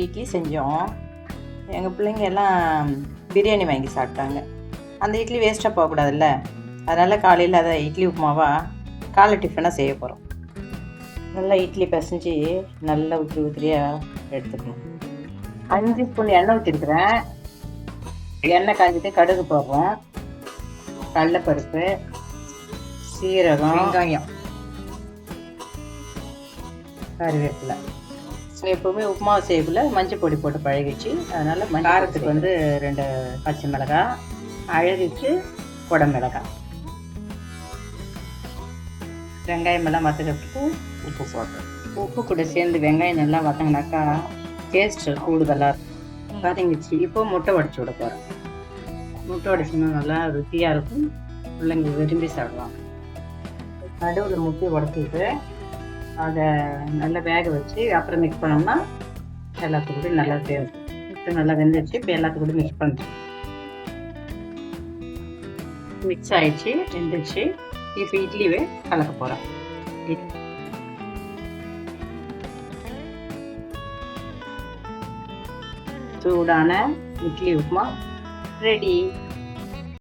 செஞ்சோம். எங்கள் பிள்ளைங்க எல்லாம் பிரியாணி வாங்கி சாப்பிட்டாங்க. அந்த இட்லி வேஸ்ட்டாக போகக்கூடாதுல்ல? அதனால் காலையில் அதை இட்லி உப்புமாவா காலை டிஃபனாக செய்ய போகிறோம் நல்லா இட்லி பிசைஞ்சு நல்லா உதிரி உதிரியாக எடுத்துக்கணும். அஞ்சு ஸ்பூன் எண்ணெய் ஊற்றிருக்கிறேன் எண்ணெய் காஞ்சிட்டு கடுகு போடுறோம். கடலைப்பருப்பு சீரகம் வெங்காயம். கருவேப்பிலை. எப்போவுமே உப்புமா செய்யக்குள்ள மஞ்சள் பொடி போட்டு பழகிச்சு அதனால் காரத்துக்கு வந்து ரெண்டு பச்சை மிளகாய் அழகுக்கு குடை மிளகாய் வெங்காயம் எல்லாம் வதக்கிறதுக்கு உப்பு போடுறோம் உப்பு கூட சேர்ந்து வெங்காயம் நல்லா வதங்கினாக்கா டேஸ்ட் கூடுதலாக இருக்கும். வதங்கிச்சு இப்போ முட்டை உடச்சி விட போகிறேன் முட்டை உடச்சினா நல்லா ருசியாக இருக்கும். பிள்ளைங்க விரும்பி சாப்பிடுவாங்க. நடுவில் முட்டை உடச்சிட்டு அதை நல்லா வேக வச்சு அப்புறம் மிக்ஸ் பண்ணோம்னா எல்லாத்துக்கும் கூட நல்லா சேரும் இப்போ நல்லா வெந்துச்சு இப்போ எல்லாத்துக்கும் கூட மிக்ஸ் பண்ணுறோம் மிக்ஸ் ஆயிடுச்சு வெந்துச்சு இப்போ இட்லிவே கலக்க போகிறோம் சூடான இட்லி உப்புமா. ரெடி